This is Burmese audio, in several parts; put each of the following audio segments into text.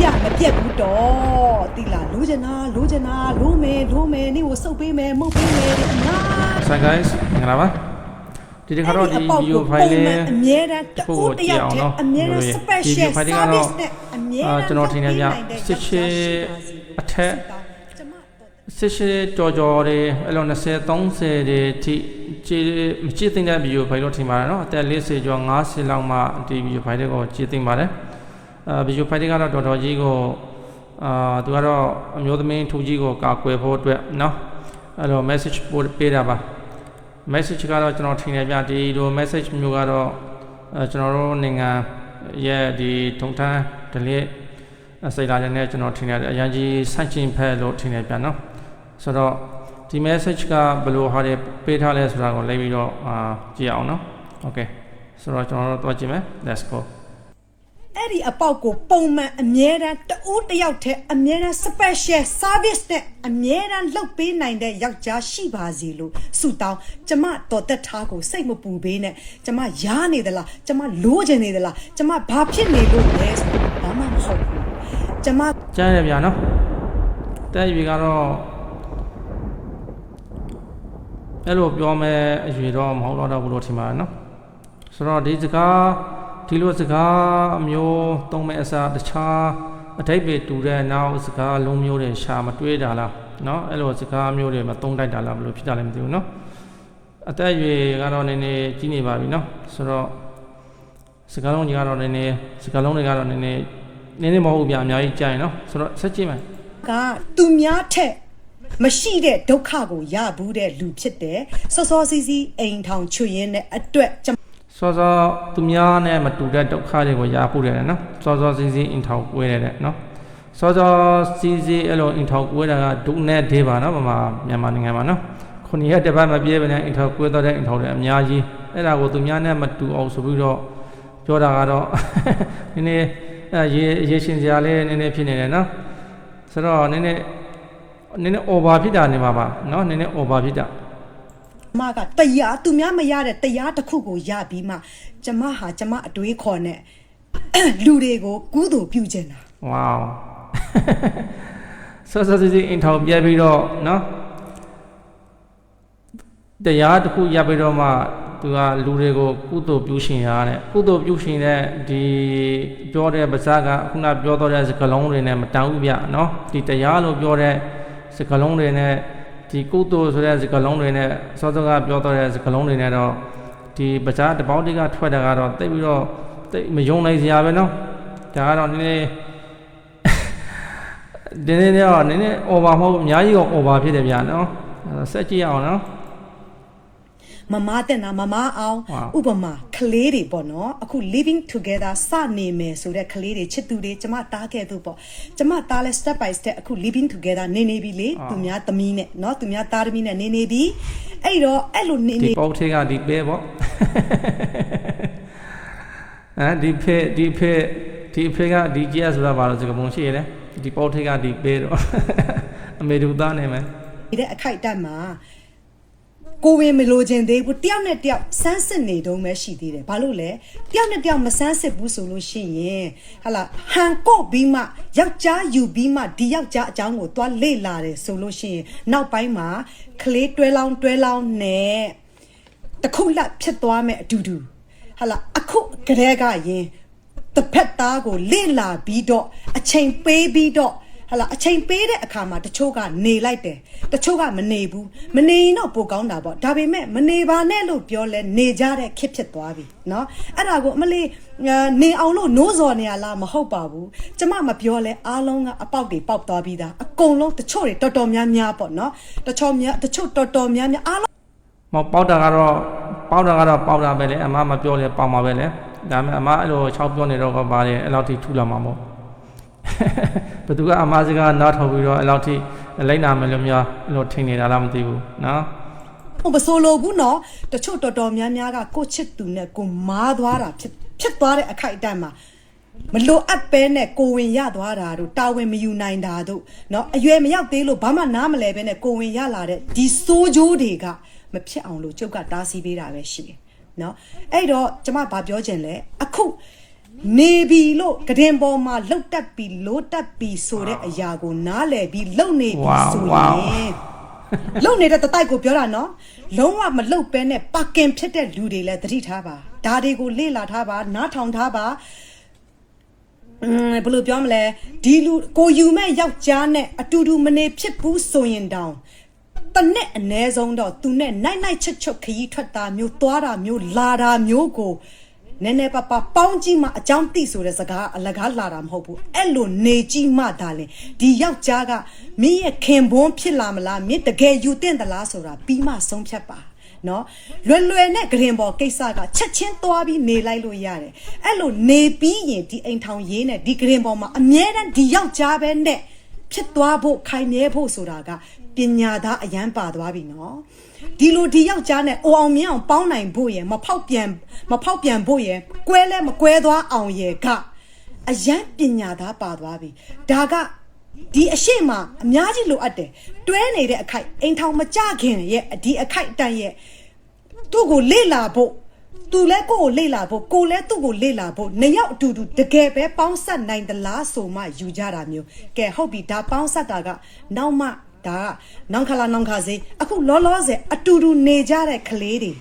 ပြမပြက်ဘူးတော့တိလာလိုချင်တာလိုချင်တာလိုမယ်လိုမယ်နေကိုစုပ်ပေးမယ်မှုတ်ပေးမယ်တဲ့ငါ So guys မင်္ဂလာပါဒီတစ်ခါတော့ဒီ video file လေးအမြဲတမ်းတကိုဦးတယောက်တည်းအမြဲတမ်းဒီ special video file လေးကတော့ service နဲ့အမြဲတအာမ်းကျွန်တော်ထင်တယ်ဗျစစ်ချေအထက်စစ်ရှိကြော်ကြော်တွေအဲ့လို20 30တွေထိကြည်မကြည့်သိတဲ့ video file လို့ထင်ပါတယ်နော်အသက်40ကျော်50လောက်မှဒီ video file တွေကိုကြည့်သိပါတယ် အာ video file တွေကတော့တော်တော်ကြီးကိုအာသူကတော့အမျိုးသမီးထူကြီးကိုကာကွယ်ဖို့အတွက်နော်အဲ့တော့ message ပို့ပေးတာပါ message ကတော့ကျွန်တော်ထင်တယ်ဗျဒီလို message မျိုးကတော့အဲကျွန်တော်တို့နိုင်ငံရဲ့ဒီထုံထမ်း delete စိတ်လာတဲ့နဲ့ကျွန်တော်ထင်တယ်အရင်ကြီးစိုက်ကျင်ဖက်လို့ထင်တယ်ဗျနော်ဆိုတော့ဒီ message ကဘယ်လိုဟာတွေပေးထားလဲဆိုတာကိုလိုက်ပြီးတော့အာကြည့်အောင်နော် okay ဆိုတော့ကျွန်တော်တို့တွားကြည့်မယ် let's go အဲ့ဒီအပေါက်ကိုပုံမှန်အမြဲတမ်းတဦးတယောက်တည်းအမြဲတမ်း special service နဲ့အမြဲတမ်းလုပ်ပေးနိုင်တဲ့ယောက်ျားရှိပါစေလို့ဆုတောင်းကျမတော်သက်ထားကိုစိတ်မပူပေးနဲ့ကျမရားနေသလားကျမလိုချင်နေသလားကျမဘာဖြစ်နေလို့လဲဆိုဘာမှမဟုတ်ဘူးကျမကြားရဗျာနော်တဲ့ရွေကတော့အဲ့လိုပြောမယ်အရွေတော့မဟုတ်တော့တော့ဘူးလို့ထင်ပါတယ်နော်ဆိုတော့ဒီစကား ဒီလိုစကားအမျိုးသုံးမဲ့အစားတခြားအတိတ်ပဲတူတဲ့နောက်စကားလုံးမျိုးတွေရှာမတွေးတာလားနော်အဲ့လိုစကားမျိုးတွေမသုံးတိုက်တာလားဘယ်လိုဖြစ်တာလဲမသိဘူးနော်အသက်အရွယ်ကတော့နည်းနည်းကြီးနေပါပြီနော်ဆိုတော့စကားလုံးကြီးကတော့နည်းနည်းစကားလုံးတွေကတော့နည်းနည်းနည်းနည်းမဟုတ်ဘူးဗျာအများကြီးကြာရင်နော်ဆိုတော့ဆက်ကြည့်မယ်ကသူများထက်မရှိတဲ့ဒုက္ခကိုရဘူးတဲ့လူဖြစ်တယ်စောစောစီးစီးအိမ်ထောင်ချွေရင်းတဲ့အတွက်ကျမ စောစောသူများနဲ့မတူတဲ့ဒုက္ခတွေကိုရဖို့တယ်နော်စောစောစီးစီးအင်ထောက်ကွေးတယ်တဲ့နော်စောစောစီးစီးအဲ့လိုအင်ထောက်ကွေးတာကဒုနဲ့ဒေးပါနော်ဗမာမြန်မာနိုင်ငံမှာနော်ခုနှစ်ရက်တစ်ပတ်မပြည့်ဘဲနဲ့အင်ထောက်ကွေးတော့တဲ့အင်ထောက်တွေအများကြီးအဲ့ဒါကိုသူများနဲ့မတူအောင်ဆိုပြီးတော့ပြောတာကတော့နည်းနည်းအဲရေရေရှင်စရာလေးနည်းနည်းဖြစ်နေတယ်နော်ဆိုတော့နည်းနည်းနည်းနည်း over ဖြစ်တာနေမှာပါနော်နည်းနည်း over ဖြစ်တာ မကတရားသူများမရတဲ့တရားတစ်ခုကိုရပြီးမှကျမဟာကျမအတွေးခေါ်နဲ့လူတွေကိုကုသိုလ်ပြုကျင်တာဝေါဆောဆောစီစီအင်ထောင်ပြပြီးတော့နော်တရားတစ်ခုရပ်ပြီးတော့မှသူကလူတွေကိုကုသိုလ်ပြုရှင်ရတဲ့ကုသိုလ်ပြုရှင်တဲ့ဒီပြောတဲ့ပါဇာကခုနပြောတော့တဲ့စကလုံးတွေနဲ့မတန်ဘူးဗျနော်ဒီတရားလို့ပြောတဲ့စကလုံးတွေနဲ့ ဒီကုသိုလ်ဆိုတဲ့စကလုံးတွေနဲ့စောစောကပြောတော့တဲ့စကလုံးတွေနဲ့တော့ဒီပါဇာတပေါင်းတိကထွက်တာကတော့တိတ်ပြီးတော့တိတ်မယုံနိုင်စရာပဲနော်ဒါကတော့နည်းနည်းဒီနေ့တော့နည်းနည်း over မဟုတ်ဘူးအများကြီးက over ဖြစ်တယ်ဗျာနော်အဲ့တော့ဆက်ကြည့်ရအောင်နော် မမတက်တာမမအောင်ဥပမာကလေးတွေပေါ့နော်အခု living together စနေမယ်ဆိုတဲ့ကလေးတွေချစ်သူတွေကျမတားခဲ့သူပေါ့ကျမတားလဲ step by step အခု living together နေနေပြီလေသူများသမီးနဲ့နော်သူများသားသမီးနဲ့နေနေပြီအဲ့တော့အဲ့လိုနေနေဒီပေါက်ထဲကဒီပဲပေါ့အဲဒီဖက်ဒီဖက်ဒီဖက်ကဒီကျက်ဆိုတာဘာလို့စကပုံရှိရလဲဒီပေါက်ထဲကဒီပဲတော့အမေတို့သားနေမယ်ဒီတဲ့အခိုက်အတန့်မှာ ကိုဝင်မလိုချင်သေးဘူးတယောက်နဲ့တယောက်စမ်းစစ်နေတုံးပဲရှိသေးတယ်ဘာလို့လဲတယောက်နဲ့တယောက်မစမ်းစစ်ဘူးဆိုလို့ရှိရင်ဟာလာဟန်ကော့ပြီးမှယောက်ျားယူပြီးမှဒီယောက်ျားအကြောင်းကိုသွားလေ့လာတယ်ဆိုလို့ရှိရင်နောက်ပိုင်းမှာကလေးတွဲလောင်းတွဲလောင်းနဲ့တစ်ခုလက်ဖြစ်သွားမယ်အတူတူဟာလာအခုကလေးကရင်တစ်ဖက်သားကိုလေ့လာပြီးတော့အချိန်ပေးပြီးတော့ ဟလာအချိန်ပေးတဲ့အခါမှာတချို့ကနေလိုက်တယ်တချို့ကမနေဘူးမနေရင်တော့ပိုကောင်းတာပေါ့ဒါပေမဲ့မနေပါနဲ့လို့ပြောလဲနေကြတဲ့ခစ်ဖြစ်သွားပြီเนาะအဲ့ဒါကိုအမလေးအာနေအောင်လို့နိုးစော်နေရလားမဟုတ်ပါဘူးကျမမပြောလဲအားလုံးကအပေါက်တွေပေါက်သွားပြီးသားအကုန်လုံးတချို့တွေတော်တော်များများပေါ့เนาะတချို့များတချို့တော်တော်များများအားလုံး မဟုတ်ပေါက်တာကတော့ပေါက်တာကတော့ပေါက်တာပဲလေအမမပြောလဲပေါက်မှာပဲလေဒါပေမဲ့အမအဲ့လို6ပြောနေတော့ကပါလေအဲ့လောက်ထိထူလာမှာမဟုတ် ဘယ်သူကအမစကားနားထောင်ပြီးတော့အဲ့လောက်ထိလိုက်နာမယ်လို့များအဲ့လိုထင်နေတာလားမသိဘူးနော် ဟိုမဆိုလိုဘူးเนาะတချို့တော်တော်များများကကိုချစ်သူနဲ့ကိုမားသွားတာဖြစ်ဖြစ်သွားတဲ့အခိုက်အတန့်မှာ မလိုအပ်ပဲနဲ့ကိုဝင်ရသွားတာတို့တာဝန်မယူနိုင်တာတို့เนาะအရွယ်မရောက်သေးလို့ဘာမှနားမလဲပဲနဲ့ကိုဝင်ရလာတဲ့ဒီစိုးကြိုးတွေကမဖြစ်အောင်လို့ကျုပ်ကတားဆီးပေးတာပဲရှိတယ်เนาะအဲ့တော့ကျမဘာပြောချင်လဲအခု နေပြီလို့ကတင်ပေါ်မှာလှုပ်တက်ပြီးလို့တက်ပြီးဆိုတဲ့အရာကိုနားလည်ပြီးလှုပ်နေပြီဆိုရင် လုံနေတဲ့တတိုက်ကိုပြောတာနော်လုံးဝမလုတ်ပဲနဲ့ပါကင်ဖြစ်တဲ့လူတွေလည်းသတိထားပါဒါတွေကိုလေ့လာထားပါနားထောင်ထားပါอืมဘယ်လိုပြောမလဲဒီလူကိုယူမဲ့ယောက်ျားနဲ့အတူတူမနေဖြစ်ဘူးဆိုရင်တောင်တနဲ့အ ਨੇ ဆုံးတော့သူနဲ့နိုင်နိုင်ချွတ်ချွတ်ခရီးထွက်တာမျိုးသွားတာမျိုးလာတာမျိုးကို နည်းနည်းပါးပါးပေါင်းကြည့်မှအကြောင်းသိဆိုတဲ့စကားအလကားလာတာမဟုတ်ဘူးအဲ့လိုနေကြည့်မှဒါလေဒီယောက်ျားကမင်းရဲ့ခင်ပွန်းဖြစ်လာမလားမင်းတကယ်ယူတဲ့သလားဆိုတာပြီးမှဆုံးဖြတ်ပါနော်လွယ်လွယ်နဲ့ဂရင်ပေါ်ကိစ္စကချက်ချင်းသွားပြီးနေလိုက်လို့ရတယ်အဲ့လိုနေပြီးရင်ဒီအိမ်ထောင်ရေးနဲ့ဒီဂရင်ပေါ်မှာအမြဲတမ်းဒီယောက်ျားပဲနဲ့ဖြစ်သွားဖို့ခိုင်မြဲဖို့ဆိုတာကပညာသားအရန်ပါသွားပြီနော် ဒီလိုဒီယောက်ျားနဲ့အိုအောင်မြင်အောင်ပေါင်းနိုင်ဖို့ရယ်မဖောက်ပြန်မဖောက်ပြန်ဖို့ရယ်ကွဲလဲမကွဲသွားအောင်ရယ်ကအရန်ပညာသားပါသွားပြီဒါကဒီအရှိမအများကြီးလိုအပ်တယ်တွဲနေတဲ့အခိုက်အိမ်ထောင်မကြခင်ရဲ့ဒီအခိုက်အတန့်ရဲ့သူ့ကိုလေ့လာဖို့သူလည်းကိုယ့်ကိုလေ့လာဖို့ကိုလည်းသူ့ကိုလေ့လာဖို့နှစ်ယောက်အတူတူတကယ်ပဲပေါင်းဆက်နိုင်သလားဆိုမှယူကြတာမျိုးကဲဟုတ်ပြီဒါပေါင်းဆက်တာကနောက်မှ ဒါကနောင်ခလာနောင်ခါစေးအခုလောလောဆယ်အတူတူနေကြတဲ့ကလေးတွေ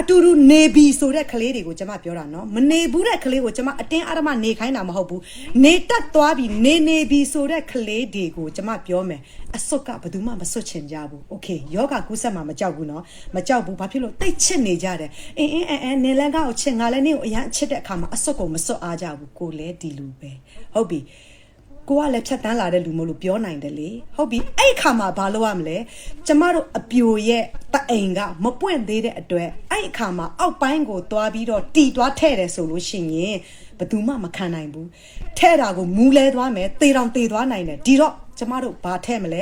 အတူတူနေပြီဆိုတဲ့ကလေးတွေကိုကျွန်မပြောတာနော်မနေဘူးတဲ့ကလေးကိုကျွန်မအတင်းအဓမ္မနေခိုင်းတာမဟုတ်ဘူးနေတက်သွားပြီနေနေပြီဆိုတဲ့ကလေးတွေကိုကျွန်မပြောမယ်အစွတ်ကဘယ်သူမှမစွတ်ချင်ကြဘူးโอเคယောဂကူးဆက်မှာမကြောက်ဘူးနော်မကြောက်ဘူးဘာဖြစ်လို့တိတ်ချစ်နေကြတယ်အင်းအင်းအင်းအင်းနေလန်းကောက်ချစ်ငါလည်းနေကိုအရန်ချစ်တဲ့အခါမှာအစွတ်ကိုမစွတ်အားကြဘူးကိုလည်းဒီလူပဲဟုတ်ပြီ ကိုကလည်းဖြတ်တန်းလာတဲ့လူမို့လို့ပြောနိုင်တယ်လေဟုတ်ပြီအဲ့ခါမှာဘာလုပ်ရမလဲကျမတို့အပြိုရဲ့တအိမ်ကမပွင့်သေးတဲ့အတွက်အဲ့အခါမှာအောက်ပိုင်းကိုသွားပြီးတော့တီသွားထဲ့တယ်ဆိုလို့ရှိရင်ဘယ်သူမှမခံနိုင်ဘူးထဲ့တာကိုမူးလဲသွားမယ်တေတောင်တေသွားနိုင်တယ်ဒီတော့ကျမတို့ဘာထဲ့မလဲ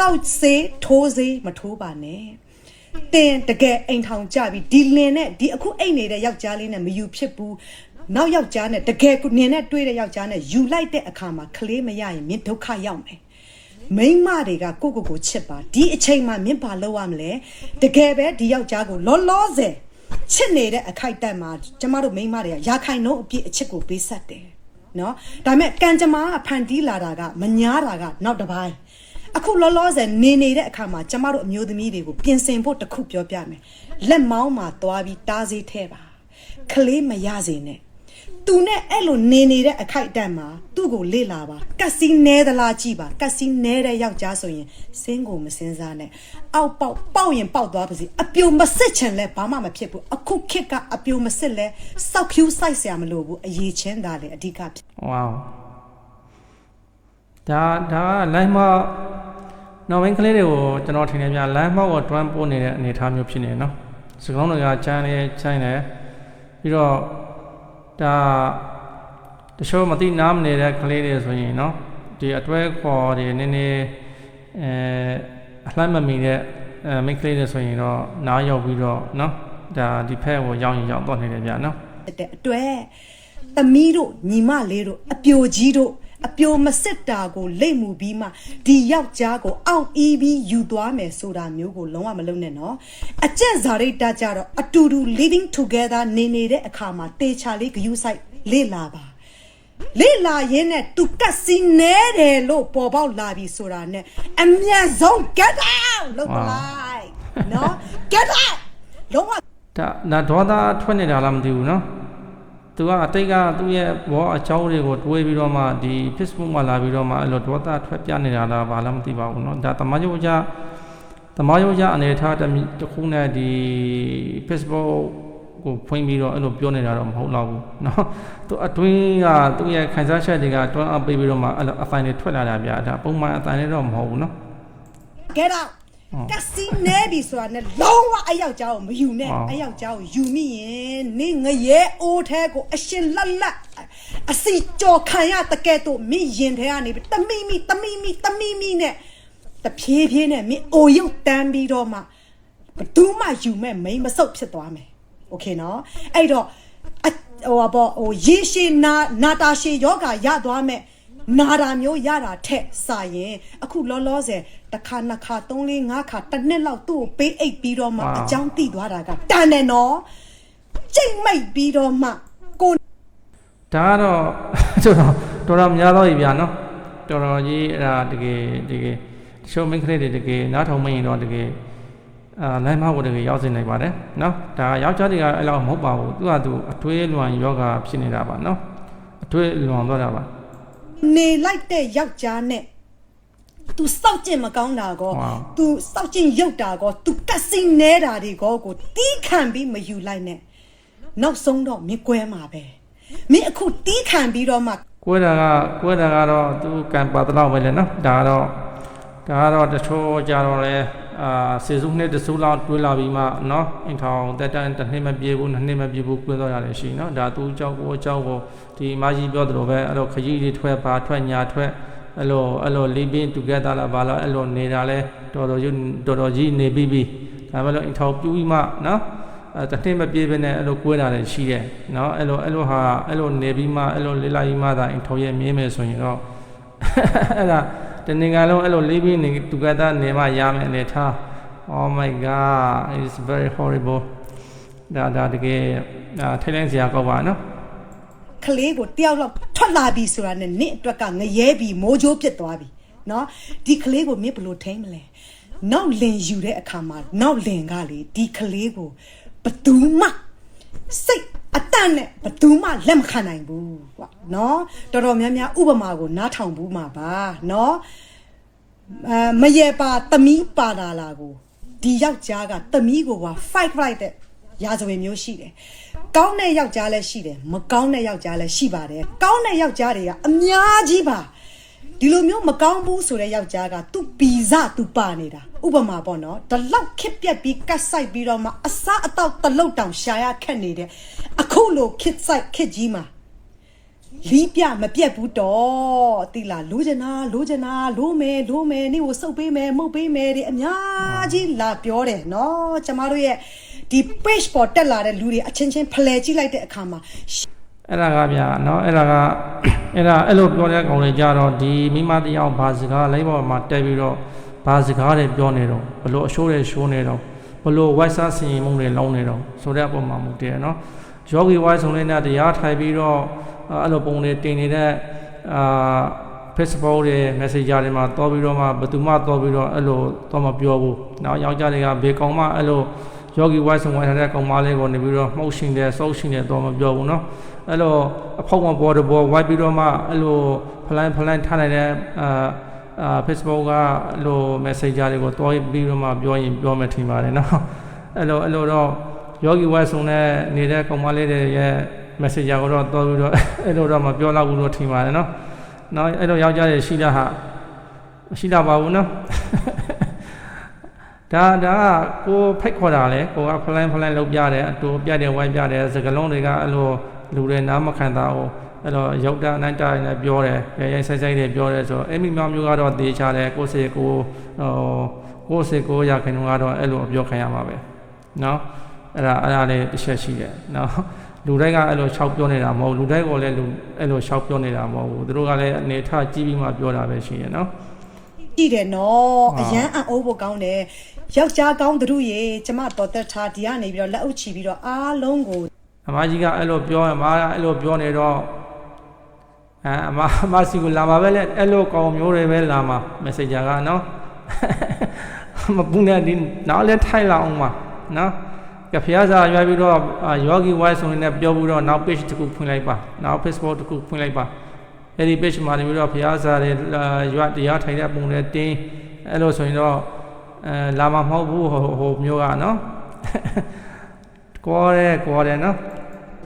တောက်စေးထိုးစေးမထိုးပါနဲ့တင်တကယ်အိမ်ထောင်ကြပြီဒီလင်နဲ့ဒီအခုအိမ်နေတဲ့ယောက်ျားလေးနဲ့မယူဖြစ်ဘူး နောက်ယောက်ျားနဲ့တကယ်ကိုနင်နဲ့တွေ့တဲ့ယောက်ျားနဲ့ယူလိုက်တဲ့အခါမှာကလေးမရရင်မင်းဒုက္ခရောက်မယ်မိန်းမတွေကကိုကိုကိုချစ်ပါဒီအချိန်မှာမင်းဘာလုပ်ရမလဲတကယ်ပဲဒီယောက်ျားကိုလောလောဆယ်ချစ်နေတဲ့အခိုက်အတန့်မှာကျမတို့မိန်းမတွေကရာခိုင်နှုန်းအပြည့်အချစ်ကိုပေးဆက်တယ်နော်ဒါပေမဲ့ကံကြမ္မာကဖန်တီးလာတာကမညာတာကနောက်တစ်ပိုင်းအခုလောလောဆယ်နေနေတဲ့အခါမှာကျမတို့အမျိုးသမီးတွေကိုပြင်ဆင်ဖို့တစ်ခုပြောပြမယ်လက်မောင်းမှာသွားပြီးတားစေးထဲပါကလေးမရစေနဲ့ သူနဲ့အဲ့လိုနေနေတဲ့အခိုက်အတန့်မှာသူ့ကိုလေ့လာပါကက်စီနဲသလားကြည့်ပါကက်စီနဲတဲ့ယောက်ျားဆိုရင်စင်းကိုမစင်းစားနဲ့အောက်ပေါက်ပေါက်ရင်ပေါက်သွားပါစေအပြိုမစစ်ချင်လဲဘာမှမဖြစ်ဘူးအခုခေတ်ကအပြိုမစစ်လဲစောက်ဖြူးစိုက်ဆရာမလိုဘူးအရေးချင်းတာလေအဓိကဖြစ်ဝေါဒါဒါလိုင်းမောက်နော်ဝင်းကလေးတွေကိုကျွန်တော်ထင်နေပြလိုင်းမောက်ကိုတွန်းပို့နေတဲ့အနေအထားမျိုးဖြစ်နေနော်စကောင်းတွေကချမ်းနေချမ်းနေပြီးတော့ ဒါတချို့မသိနားမနေတဲ့ကလေးတွေဆိုရင်နော်ဒီအတွဲခေါ်တွေနည်းနည်းအဲအလှမ်းမမီတဲ့အဲမိန်းကလေးတွေဆိုရင်တော့နားရောက်ပြီးတော့နော်ဒါဒီဖက်ကိုရောက်ရင်ရောက်တော့နေတယ်ဗျနော်တဲ့အတွက်သမီးတို့ညီမလေးတို့အပြိုကြီးတို့ အပြိုမစစ်တာကိုလိမ့်မှုပြီးမှဒီယောက်ျားကိုအောက်အီးပြီးယူသွားမယ်ဆိုတာမျိုးကိုလုံးဝမလုပ်နဲ့နော်အကျင့်စာရိတ္တကြတော့အတူတူ living together နေနေတဲ့အခါမှာတေချာလေးဂယူဆိုင်လေ့လာပါလေလာရင်းနဲ့သူကစီနေတယ်လို့ပေါ်ပေါက်လာပြီဆိုတာနဲ့အမြတ်ဆုံး get out လောက်လိုက်နော် get out လုံးဝဒါနာဒေါသထွက်နေတာလားမသိဘူးနော် သူကအတိတ်ကသူ့ရဲ့ဘောအကြောင်းတွေကိုတွေးပြီးတော့မှဒီ Facebook မှာလာပြီးတော့မှအဲ့လိုဒေါသထွက်ပြနေတာလားဘာလားမသိပါဘူးเนาะဒါတမန်ယုတ်ကြတမန်ယုတ်ကြအနေထားတစ်မိတစ်ခုနဲ့ဒီ Facebook ကိုဖွင့်ပြီးတော့အဲ့လိုပြောနေတာတော့မဟုတ်တော့ဘူးเนาะသူအတွင်းကသူ့ရဲ့ခံစားချက်တွေကတွန်းအားပေးပြီးတော့မှအဲ့လိုအဖိုင်တွေထွက်လာတာဗျာဒါပုံမှန်အတိုင်လည်းတော့မဟုတ်ဘူးเนาะ get out ဟုတ် ကစီနဲပြီဆိုတာနဲ့လုံးဝအယောက်ျားကိုမယူနဲ့ ဟုတ် အယောက်ျားကိုယူမိရင်နင်းငရဲအိုးထဲကိုအရှင်လက်လက်အစီကြော်ခံရတကယ်တော့မင်းရင်ထဲကနေပြီးတမိမိတမိမိတမိမိနဲ့တဖြည်းဖြည်းနဲ့မင်းအိုရုပ်တန်းပြီးတော့မှဘယ်သူမှယူမဲ့မိန်းမဆုပ်ဖြစ်သွားမယ်โอเคနော်အဲ့တော့အဟိုပါပေါ့ဟိုရေရှည်နာနာတာရှည်ယောဂရသွားမဲ့ နာတာမျိုးရတာထက်စာရင်အခုလောလောဆယ်တစ်ခါနှစ်ခါသုံးလေးငါးခါတစ်နှစ်လောက်သူ့ကိုပေးအိတ်ပြီးတော့မှဝါအကြောင်းသိသွားတာကတန်တယ်နော်ကြိတ်မိတ်ပြီးတော့မှကိုဒါကတော့တော်တော်တော်တော်များတော့ပြီဗျာနော်တော်တော်ကြီးအဲ့ဒါတကယ်တကယ်တချို့မိန်းကလေးတွေတကယ်နားထောင်မရင်တော့တကယ်အာလိုင်းမကိုတကယ်ရောက်စေနိုင်ပါတယ်နော်ဒါယောက်ျားတွေကအဲ့လောက်မဟုတ်ပါဘူးသူကသူအထွေးလွန်ယောဂဖြစ်နေတာပါနော်အထွေးလွန်တော့တာပါ နေလိုက်တဲ့ယောက်ျားနဲ့ तू စောက်ကျင်မကောင်းတာကော ဝါ तू စောက်ကျင်ရုပ်တာကော तू ကတ်စိနေတာတွေကောကိုတီးခံပြီးမယူလိုက်နဲ့နောက်ဆုံးတော့မင်းကွဲမှာပဲမင်းအခုတီးခံပြီးတော့မှ ကွဲတာကကွဲတာကတော့သူကံပါတလောက်ပဲလေနော်ဒါကတော့ဒါကတော့တချို့ကြတော့လဲ အာစေစုနှစ်တစုလောက်တွေးလာပြီးမှနော်အင်ထောင်တက်တန်တစ်နှစ်မပြေဘူးနှစ်နှစ်မပြေဘူးကွဲတော့ရတယ်ရှိနော်ဒါသူเจ้าကိုเจ้าကိုဒီအမကြီးပြောသလိုပဲအဲ့လိုခကြီးတွေထွက်ပါထွက်ညာထွက်အဲ့လိုအဲ့လို living together လာပါလားအဲ့လိုနေတာလဲတော်တော်ကြီးတော်တော်ကြီးနေပြီးပြီဒါမှမဟုတ်အင်ထောင်ပြူပြီးမှနော်အဲတစ်နှစ်မပြေဘဲနဲ့အဲ့လိုကွဲတာလည်းရှိတယ်နော်အဲ့လိုအဲ့လိုဟာအဲ့လိုနေပြီးမှအဲ့လိုလေးလာပြီးမှသာအင်ထောင်ရဲ့မြင်မယ်ဆိုရင်တော့ အဲ့ဒါ တနင်္ဂနွေလုံးအဲ့လိုလေးပြီးနေသူကတာနေမှရမယ်အနေထား Oh my god it's very horrible ဒါဒါတကယ်အာထိုင်လိုက်စရာကောက်ပါနော် ကလေးကိုတယောက်လောက်ထွက်လာပြီဆိုတာနဲ့နင့်အတွက်ကငရဲပြီမိုးကြိုးဖြစ်သွားပြီเนาะဒီကလေးကိုမင်းဘယ်လိုထိမ့်မလဲနောက်လင်ယူတဲ့အခါမှာနောက်လင်ကလေဒီကလေးကိုဘယ်သူမှစိတ် အတန့်နဲ့ဘသူမှလက်မခံနိုင်ဘူးကွာနော်တော်တော်များများဥပမာကိုနားထောင်ဘူးမှာပါနော်အဲမရေပါတမီးပါတာလာကိုဒီယောက်ျားကတမီးကိုပါ fight fight တဲ့ရာဇဝင်မျိုးရှိတယ်။ကောင်းတဲ့ယောက်ျားလည်းရှိတယ်မကောင်းတဲ့ယောက်ျားလည်းရှိပါတယ်။ကောင်းတဲ့ယောက်ျားတွေကအများကြီးပါ။ ဒီလိုမျိုးမကောင်းဘူးဆိုတဲ့ယောက်ျားကသူ့ပီဇသူပါနေတာ။ဥပမာပေါ့နော်။ဒီလောက်ခစ်ပြက်ပြီးကတ်ဆိုင်ပြီးတော့မှအစားအတော့တလုတ်တောင်ရှာရခက်နေတဲ့အခုလိုခစ်ဆိုင်ခစ်ကြီးမှာလီးပြမပြက်ဘူးတော့တိလာလိုချင်တာလိုချင်တာလိုမယ်လိုမယ်နေကိုစုပ်ပေးမယ်မှုတ်ပေးမယ်ဒီအများကြီးလာပြောတယ်နော်ကျမတို့ရဲ့ဒီ page ပေါ်တက်လာတဲ့လူတွေအချင်းချင်းဖလှယ်ကြည့်လိုက်တဲ့အခါမှာ အဲ့ဒါကဗျာနော်အဲ့ဒါကအဲ့ဒါအဲ့လိုပြောတဲ့ကောင်တွေကြတော့ဒီမိမတရားဘာစကားလိုက်ပေါ်မှာတက်ပြီးတော့ဘာစကားတွေပြောနေတော့ဘလို့အရှိုးတွေရှိုးနေတော့ဘလို့ဝိုက်စားစင်ရင်မုန်းတွေလုံးနေတော့ဆိုတဲ့အပေါ်မှာမူတည်ရနော်ယောဂီဝိုက်ဆုံးလေးနဲ့တရားထိုင်ပြီးတော့အဲ့လိုပုံတွေတင်နေတဲ့အာ Facebook တွေ Messenger တွေမှာတော်ပြီးတော့မှဘသူမှတော်ပြီးတော့အဲ့လိုတော့မပြောဘူးနော်ယောက်ျားတွေကဘေကောင်မှအဲ့လိုယောဂီဝိုက်ဆုံးဝိုက်ထားတဲ့ကောင်မလေးကိုနေပြီးတော့မှုတ်ရှင်တယ်စောက်ရှင်တယ်တော့မပြောဘူးနော် အဲ့လိုအဖောက်ဝဘော်တဘော်ဝိုက်ပြီးတော့မှအဲ့လိုဖလိုင်းဖလိုင်းထားနိုင်တဲ့အာအာ Facebook ကအဲ့လို Messenger တွေကိုတွားပြီးတော့မှပြောရင်ပြောမှထင်ပါတယ်နော်အဲ့လိုအဲ့လိုတော့ယောဂီဝိုက်ဆုံတဲ့နေတဲ့ကောင်မလေးတွေရဲ့ Messenger ကိုတော့တွားပြီးတော့အဲ့လိုတော့မပြောတော့ဘူးလို့ထင်ပါတယ်နော်နော်အဲ့လိုယောက်ျားတွေရှိတာဟာမရှိတော့ပါဘူးနော်ဒါဒါကကိုဖိတ်ခေါ်တာလေကိုကဖလိုင်းဖလိုင်းလုပ်ပြတယ်အတူပြတယ်ဝိုင်းပြတယ်စကလုံးတွေကအဲ့လို လူတွေနားမခံတာအောင်အဲ့တော့ရုပ်တာအနိုင်တာနဲ့ပြောတယ်ရဲရဲဆိုင်ဆိုင်တွေပြောတယ်ဆိုတော့အဲ့မိမျိုးမျိုးကတော့တေချတယ်ကိုစေကိုဟိုကိုစေကိုရခင်တော့ကတော့အဲ့လိုအပြောခံရမှာပဲနော်အဲ့ဒါအဲ့ဒါလေးတစ်ချက်ရှိတယ်နော်လူတိုင်းကအဲ့လိုရှောက်ပြောနေတာမဟုတ်လူတိုင်းကလည်းလူအဲ့လိုရှောက်ပြောနေတာမဟုတ်ဘူးသူတို့ကလည်းအနေထကြီးပြီးမှပြောတာပဲရှိရနော်ကြည့်တယ်နော်ဟာအရန်အံ့ဩဖို့ကောင်းတယ်ယောက်ျားကောင်းသူရေကျမတော်သက်ထားဒီကနေပြီးတော့လက်အုပ်ချီပြီးတော့အားလုံးကို အမကြီးကအဲ့လိုပြောရင်အမကအဲ့လိုပြောနေတော့အဲအမအမစီကိုလာမှာပဲလေအဲ့လိုကောင်မျိုးတွေပဲလာမှာ messenger ကနော်မပူနဲ့ဒီနောက်လဲထိုက်လာအောင်ပါနော်ကဖျားစာရွာပြီးတော့ယောဂီ voice ဆိုနေပြောပြီးတော့နောက် page တစ်ခုဖွင့်လိုက်ပါနောက် facebook တစ်ခုဖွင့်လိုက်ပါအဲ့ဒီ page မှာနေပြီးတော့ဖျားစာတွေရွာတရားထိုင်တဲ့ပုံတွေတင်းအဲ့လိုဆိုရင်တော့အဲလာမှာမဟုတ်ဘူးဟိုဟိုမျိုးကနော်ကောရဲကောရဲနော်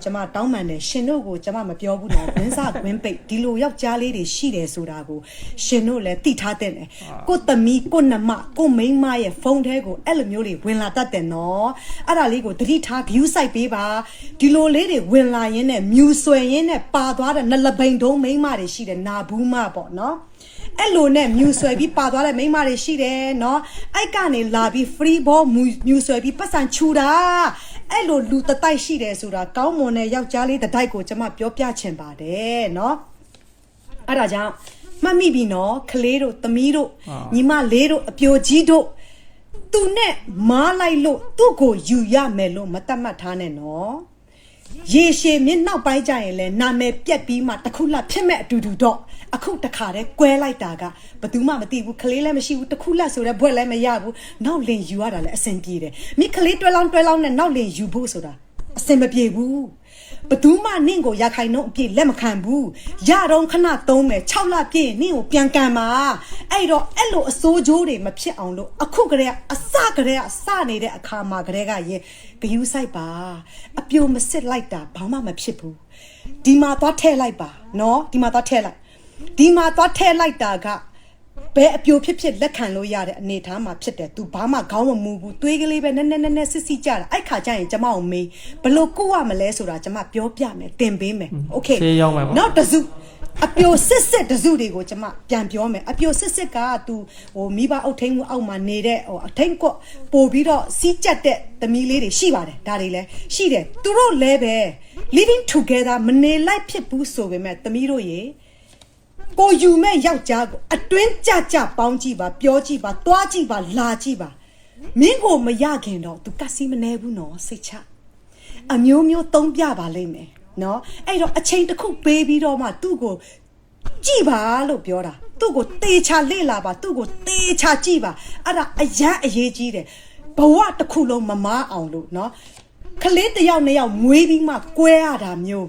ကျမတောင်းပန်တယ်ရှင်တို့ကိုကျမမပြောဘူးနော်ဝင်းစားဝင်းပိတ်ဒီလိုယောက်ျားလေးတွေရှိတယ်ဆိုတာကိုရှင်တို့လည်းသိထားတဲ့နယ်ကိုသမီးကိုနှမကိုမိန်းမရဲ့ဖုန်းထဲကိုအဲ့လိုမျိုးတွေဝင်လာတတ်တယ်နော်အဲ့ဒါလေးကိုသတိထား view site ပေးပါဒီလိုလေးတွေဝင်လာရင်းနဲ့မြူဆွယ်ရင်းနဲ့ပါသွားတဲ့နလပိန်တုံးမိန်းမတွေရှိတယ်နာဘူးမပေါ့နော်အဲ့လိုနဲ့မြူဆွဲပြီးပါသွားတဲ့မိန်းမတွေရှိတယ်နော်အိုက်ကနေလာပြီး free ball မြူဆွဲပြီးပတ်စံချူတာ အဲ့လိုလူတတိုက်ရှိတယ်ဆိုတာကောင်းမွန်တဲ့ယောက်ျားလေးတတိုက်ကိုကျွန်မပြောပြချင်ပါတယ်เนาะအဲ့ဒါကြောင့်မှတ်မိပြီနော်ကလေးတို့သမီးတို့ အာ ညီမလေးတို့အပြိုကြီးတို့သူနဲ့မားလိုက်လို့သူ့ကိုယူရမယ်လို့မတတ်မှတ်ထားနဲ့နော် ရေရှည်မင်းနောက်ပိုင်းကြရင်လဲနာမည်ပြက်ပြီးမှတစ်ခုလဖြစ်မဲ့အတူတူတော့အခုတခါတည်းကွဲလိုက်တာကဘယ်သူမှမသိဘူးကလေးလည်းမရှိဘူးတစ်ခုလဆိုတဲ့ဘွက်လည်းမရဘူးနောက်လင်ယူရတာလည်းအဆင်ပြေတယ်မိကလေးတွဲလောင်းတွဲလောင်းနဲ့နောက်လင်ယူဖို့ဆိုတာအဆင်မပြေဘူး ဘယ်သူမှနင့်ကိုရခိုင်နှုန်းအပြည့်လက်မခံဘူးရတော့ခဏသုံးမယ်6လပြည့်ရင်နင့်ကိုပြန်ကန်ပါအဲ့တော့အဲ့လိုအစိုးကြိုးတွေမဖြစ်အောင်လို့အခုကလေးကအစကလေးကစနေတဲ့အခါမှာကလေးကရေဂယူးဆိုင်ပါအပြိုမစစ်လိုက်တာဘာမှမဖြစ်ဘူးဒီမှာသွားထည့်လိုက်ပါနော်ဒီမှာသွားထည့်လိုက်ဒီမှာသွားထည့်လိုက်တာက ဘယ်အပြိုဖြစ်ဖြစ်လက်ခံလို့ရတဲ့အနေအထားမှာဖြစ်တယ်။ तू ဘာမှခေါင်းမမူဘူး။သွေးကလေးပဲနက်နက်နက်နက်စစ်စစ်ကြတာ။အဲ့ခါကျရင်ကျမကိုမေးဘလို့ကုရမလဲဆိုတာကျမပြောပြမယ်။တင်ပေးမယ်။ Okay ဆေးရောက်မယ်ပေါ့နောက်တစ်စုအပြိုစစ်စစ်တစ်စုတွေကိုကျမပြန်ပြောမယ်အပြိုစစ်စစ်ကသူဟိုမိဘအုပ်ထိန်မှုအောက်မှာနေတဲ့ဟိုအထိန်ကွပို့ပြီးတော့စီးကြက်တဲ့သမီးလေးတွေရှိပါတယ်ဒါတွေလည်းရှိတယ်သူတို့လည်းပဲ living together မနေလိုက်ဖြစ်ဘူးဆိုပေမဲ့သမီးတို့ရေ ကိုယူမဲ့ယောက်ျားကိုအတွင်းကြကြပေါင်းကြည့်ပါပြောကြည့်ပါသွားကြည့်ပါလာကြည့်ပါမင်းကိုမရခင်တော့ तू ကစီမနေဘူးနော်စိတ်ချအမျိုးမျိုးသုံးပြပါလိမ့်မယ်နော်အဲ့တော့အချိန်တစ်ခုပေးပြီးတော့မှသူ့ကိုကြည့်ပါလို့ပြောတာသူ့ကိုတေချာလေ့လာပါသူ့ကိုတေချာကြည့်ပါအဲ့ဒါအရန်အရေးကြီးတယ်ဘဝတစ်ခုလုံးမမအောင်လို့နော်ကလေးတယောက်နှစ်ယောက်မွေးပြီးမှကွဲရတာမျိုး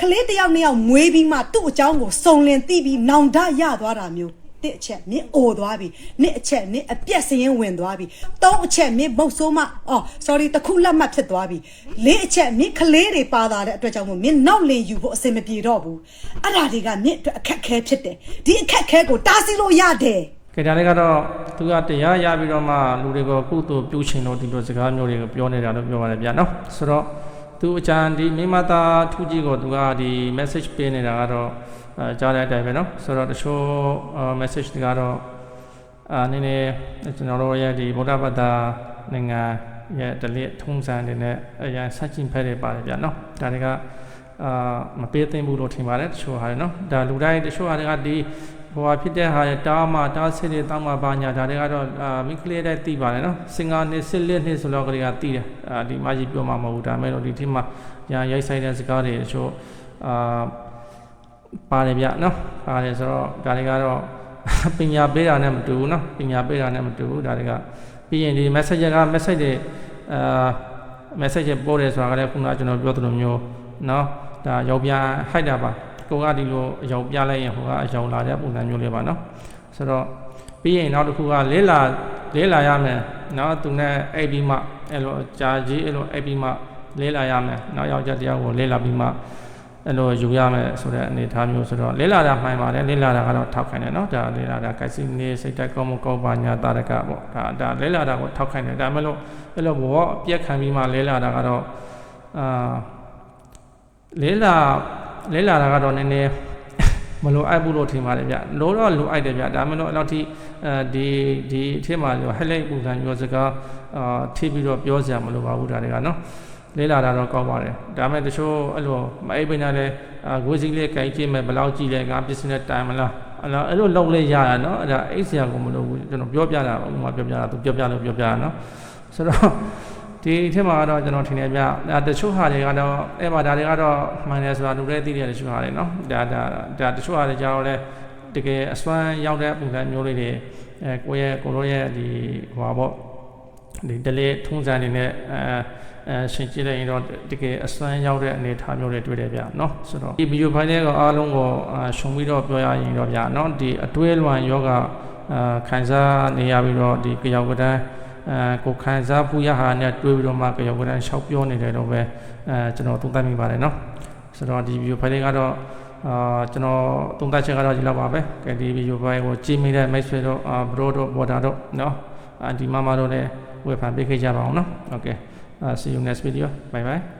ကလေးတစ်ယောက်နှစ်ယောက်မွေးပြီးမှသူ့အကြောင်းကိုစုံလင်သိပြီးနောင်တရသွားတာမျိုးတစ်အချက်မင်းအိုသွားပြီနှစ်အချက်မင်းအပြက်စရင်ဝင်သွားပြီသုံးအချက်မင်းမုတ်ဆိုးမအော် sorry တစ်ခုလက်မှတ်ဖြစ်သွားပြီလေးအချက်မင်းကလေးတွေပါလာတဲ့အတွက်ကြောင့်မို့မင်းနောက်လင်ယူဖို့အစင်မပြေတော့ဘူးအဲ့ဒါတွေကမင်းအတွက်အခက်အခဲဖြစ်တယ်ဒီအခက်အခဲကိုတားဆီးလို့ရတယ်ကဲဒါလေးကတော့သူကတရားရပြီးတော့မှလူတွေကိုကုသိုလ်ပြုချင်လို့ဒီလိုစကားမျိုးတွေကိုပြောနေတာလို့ပြောပါတယ်ဗျာနော်ဆိုတော့ သူအကြံဒီမိမသားထူးကြီးကိုသူကဒီ message ပေးနေတာကတော့အဲကြားတဲ့အတိုင်းပဲနော်ဆိုတော့တချို့ message တွေကတော့အာနည်းနည်းကျွန်တော်တို့ရဲ့ဒီဗုဒ္ဓဘာသာနိုင်ငံရဲ့ဒလိထုံးစံတွေနဲ့အရင်ဆက်ကျင်ဖက်တွေပါတယ်ဗျာနော်ဒါတွေကအာမပေးသိမ့်ဘူးလို့ထင်ပါတယ်တချို့ဟာတွေနော်ဒါလူတိုင်းတချို့ဟာတွေကဒီ ဘဝဖြစ်တဲ့ဟာတားမှတားစစ်တွေတောင်းမှပါညာဒါတွေကတော့အာမိကလေးတိုင်းသိပါတယ်နော်စင်ကာနှစ်စစ်လက်နှစ်ဆိုတော့ကလေးကသိတယ်အာဒီမကြီးပြောမှာမဟုတ်ဘူးဒါမဲ့လို့ဒီထင်မှာညာရိုက်ဆိုင်တဲ့စကားတွေတချို့အာပါတယ်ဗျနော်ပါတယ်ဆိုတော့ဒါတွေကတော့ပညာပေးတာနဲ့မတူဘူးနော်ပညာပေးတာနဲ့မတူဘူးဒါတွေကပြီးရင်ဒီ message က message တွေအာ message ပို့တယ်ဆိုတာကလည်းခုနကကျွန်တော်ပြောသလိုမျိုးနော်ဒါရောက်ပြဟိုက်တာပါ ကိုကဒီလိုအရောက်ပြလိုက်ရင်ဟိုကအရောက်လာတဲ့ပုံစံမျိုးလေးပါနော်ဆိုတော့ပြီးရင်နောက်တစ်ခုကလေးလာလေးလာရမယ်နော်သူနဲ့အိပ်ပြီးမှအဲ့လိုကြာကြီးအဲ့လိုအိပ်ပြီးမှလေးလာရမယ်နောက်ယောက်ျားတစ်ယောက်ကိုလေးလာပြီးမှအဲ့လိုယူရမယ်ဆိုတဲ့အနေအထားမျိုးဆိုတော့လေးလာတာမှန်ပါတယ်လေးလာတာကတော့ထောက်ခိုင်းတယ်နော်ဒါလေးလာတာကိုက်စီနေစိတ်တက်ကောင်းမကောင်းပါညာတာရကပေါ့ဒါဒါလေးလာတာကိုထောက်ခိုင်းတယ်ဒါမဲ့လို့အဲ့လိုဘောအပြက်ခံပြီးမှလေးလာတာကတော့အာလေးလာ လေးလာတာကတော့နည်းနည်းမလိုအပ်ဘူးလို့ထင်ပါတယ်ဗျလိုတော့လိုအပ်တယ်ဗျဒါမှမဟုတ်အဲ့လောက်ထိအဲဒီဒီအထက်မှာဟဲ့လိုက်ပုံစံမျိုးစကားအာထိပြီးတော့ပြောစရာမလိုပါဘူးဒါတွေကနော်လေးလာတာတော့ကောင်းပါတယ်ဒါမဲ့တချို့အဲ့လိုမအိပ်ပင်နဲ့လဲအာဂွေးစီလေးကြိုက်ကြည့်မယ်ဘယ်လောက်ကြည့်လဲငါပစ္စည်းနဲ့တိုင်မလားအဲ့လိုအဲ့လိုလောက်လဲရတာနော်အဲ့ဒါအိပ်စရာကိုမလိုဘူးကျွန်တော်ပြောပြတာဥပမာပြောပြတာသူပြောပြလို့ပြောပြတာနော်ဆိုတော့ ဒီအဖြစ်မှာတော့ကျွန်တော်ထင်တယ်ဗျဒါတချို့ဟာတွေကတော့အဲ့မှာဒါတွေကတော့မှန်တယ်ဆိုတာလူလည်းသိတယ်တချို့ဟာတွေနော်ဒါဒါဒါတချို့ဟာတွေကြတော့လဲတကယ်အစွမ်းရောက်တဲ့ပုံစံမျိုးလေးတွေအဲကိုယ့်ရဲ့ကိုလိုရဲ့ဒီဟိုပါပေါ့ဒီတလေထုံးစံနေနဲ့အဲအဲရှင်ကြည့်လိုက်ရင်တော့တကယ်အစွမ်းရောက်တဲ့အနေအထားမျိုးတွေတွေ့တယ်ဗျနော်ဆိုတော့ဒီဗီဒီယိုဖိုင်တွေကအားလုံးကိုရှုံပြီးတော့ပြောရရင်တော့ဗျနော်ဒီအတွေ့အလွန်ယောဂအာခံစားနေရပြီးတော့ဒီကြောက်ကတန်း အဲကိုခံစားဖူးရဟာနဲ့တွေးပြီးတော့မှကြောက်ကတန်းရှောက်ပြောနေတယ်လို့ပဲအဲကျွန်တော်သုံးသပ်မိပါတယ်เนาะဆိုတော့ဒီဗီဒီယိုဖိုင်လေးကတော့အာကျွန်တော်သုံးသပ်ချက်ကတော့ဒီလောက်ပါပဲကဲဒီဗီဒီယိုဖိုင်ကိုကြည့်မိတဲ့မိတ်ဆွေတို့အာဘရိုတို့ဘော်ဒါတို့เนาะအာဒီမမတို့လည်းဝေဖန်ပေးခဲ့ကြပါအောင်เนาะโอเค Uh, see you next video. Bye bye.